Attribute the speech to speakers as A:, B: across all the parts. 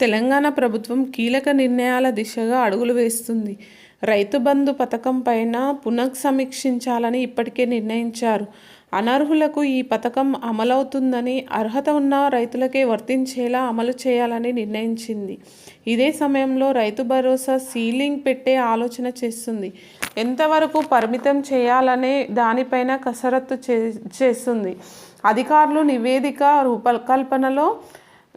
A: తెలంగాణ ప్రభుత్వం కీలక నిర్ణయాల దిశగా అడుగులు వేస్తుంది. రైతు బంధు పథకం పైన పునఃసమీక్షించాలని ఇప్పటికే నిర్ణయించారు. అనర్హులకు ఈ పథకం అమలవుతుందని, అర్హత ఉన్న రైతులకే వర్తించేలా అమలు చేయాలని నిర్ణయించింది. ఇదే సమయంలో రైతు భరోసా సీలింగ్ పెట్టే ఆలోచన చేస్తుంది. ఎంతవరకు పరిమితం చేయాలనే దానిపైన కసరత్తు చేస్తుంది. అధికారులు నివేదిక రూపకల్పనలో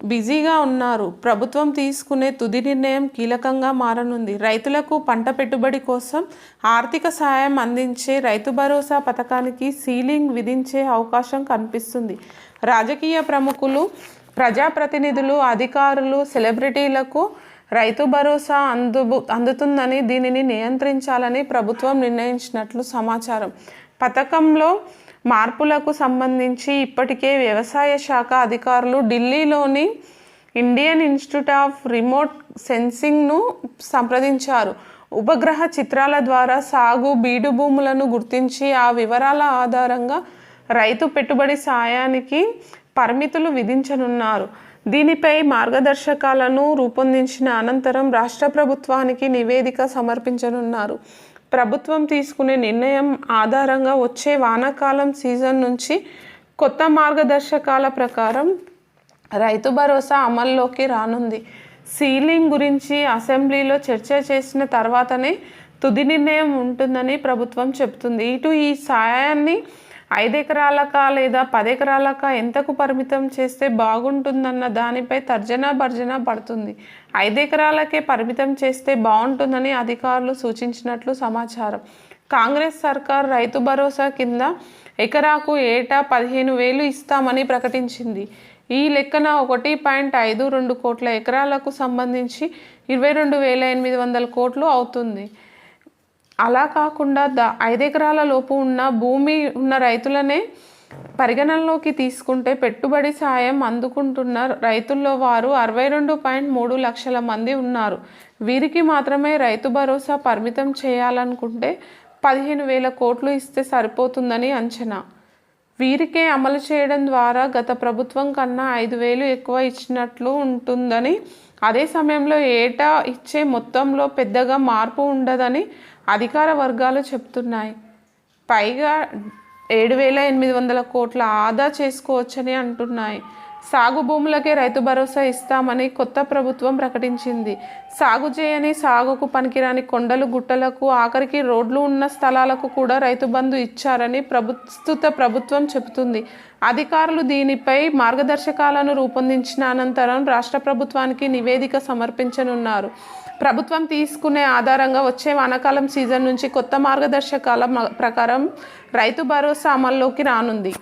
A: బిజీగా ఉన్నారు. ప్రభుత్వం తీసుకునే తుది నిర్ణయం కీలకంగా మారనుంది. రైతులకు పంట పెట్టుబడి కోసం ఆర్థిక సాయం అందించే రైతు భరోసా పథకానికి సీలింగ్ విధించే అవకాశం కనిపిస్తుంది. రాజకీయ ప్రముఖులు, ప్రజాప్రతినిధులు, అధికారులు, సెలబ్రిటీలకు రైతు భరోసా అందుబు అందుతుందని, దీనిని నియంత్రించాలని ప్రభుత్వం నిర్ణయించినట్లు సమాచారం. పథకంలో మార్పులకు సంబంధించి ఇప్పటికే వ్యవసాయ శాఖ అధికారులు ఢిల్లీలోని ఇండియన్ ఇన్స్టిట్యూట్ ఆఫ్ రిమోట్ సెన్సింగ్ను సంప్రదించారు. ఉపగ్రహ చిత్రాల ద్వారా సాగు, బీడు భూములను గుర్తించి ఆ వివరాల ఆధారంగా రైతు పెట్టుబడి సాయానికి పరిమితులు విధించనున్నారు. దీనిపై మార్గదర్శకాలను రూపొందించిన అనంతరం రాష్ట్ర ప్రభుత్వానికి నివేదిక సమర్పించనున్నారు. ప్రభుత్వం తీసుకునే నిర్ణయం ఆధారంగా వచ్చే వానాకాలం సీజన్ నుంచి కొత్త మార్గదర్శకాల ప్రకారం రైతు భరోసా అమల్లోకి రానుంది. సీలింగ్ గురించి అసెంబ్లీలో చర్చ చేసిన తర్వాతనే తుది నిర్ణయం ఉంటుందని ప్రభుత్వం చెబుతుంది. ఇటు ఈ సాయాన్ని ఐదెకరాలకా లేదా పదెకరాలకా ఎంతకు పరిమితం చేస్తే బాగుంటుందన్న దానిపై తర్జనా భర్జన పడుతుంది. ఐదెకరాలకే పరిమితం చేస్తే బాగుంటుందని అధికారులు సూచించినట్లు సమాచారం. కాంగ్రెస్ సర్కార్ రైతు భరోసా కింద ఎకరాకు ఏటా పదిహేను వేలు ఇస్తామని ప్రకటించింది. ఈ లెక్కన ఒకటి పాయింట్ ఐదు రెండు కోట్ల ఎకరాలకు సంబంధించి ఇరవై రెండు వేల ఎనిమిది వందల కోట్లు అవుతుంది. అలా కాకుండా ద ఐదెకరాల లోపు ఉన్న భూమి ఉన్న రైతులనే పరిగణనలోకి తీసుకుంటే పెట్టుబడి సాయం అందుకుంటున్న రైతుల్లో వారు అరవై రెండు పాయింట్ మూడు లక్షల మంది ఉన్నారు. వీరికి మాత్రమే రైతు భరోసా పరిమితం చేయాలనుకుంటే పదిహేను వేల కోట్లు ఇస్తే సరిపోతుందని అంచనా. వీరికే అమలు చేయడం ద్వారా గత ప్రభుత్వం కన్నా ఐదు వేలు ఎక్కువ ఇచ్చినట్లు ఉంటుందని, అదే సమయంలో ఏటా ఇచ్చే మొత్తంలో పెద్దగా మార్పు ఉండదని అధికార వర్గాలు చెప్తున్నాయి పైగా ఏడు వేల ఎనిమిది వందల కోట్ల ఆదా చేసుకోవచ్చని అంటున్నాయి. సాగు భూములకే రైతు భరోసా ఇస్తామని కొత్త ప్రభుత్వం ప్రకటించింది. సాగు చేయని, సాగుకు పనికిరాని కొండలు, గుట్టలకు, ఆఖరికి రోడ్లు ఉన్న స్థలాలకు కూడా రైతు బంధు ఇచ్చారని ప్రస్తుత ప్రభుత్వం చెబుతుంది. అధికారులు దీనిపై మార్గదర్శకాలను రూపొందించిన అనంతరం రాష్ట్ర ప్రభుత్వానికి నివేదిక సమర్పించనున్నారు. ప్రభుత్వం తీసుకునే ఆధారంగా వచ్చే వానాకాలం సీజన్ నుంచి కొత్త మార్గదర్శకాల ప్రకారం రైతు భరోసా అమల్లోకి రానుంది.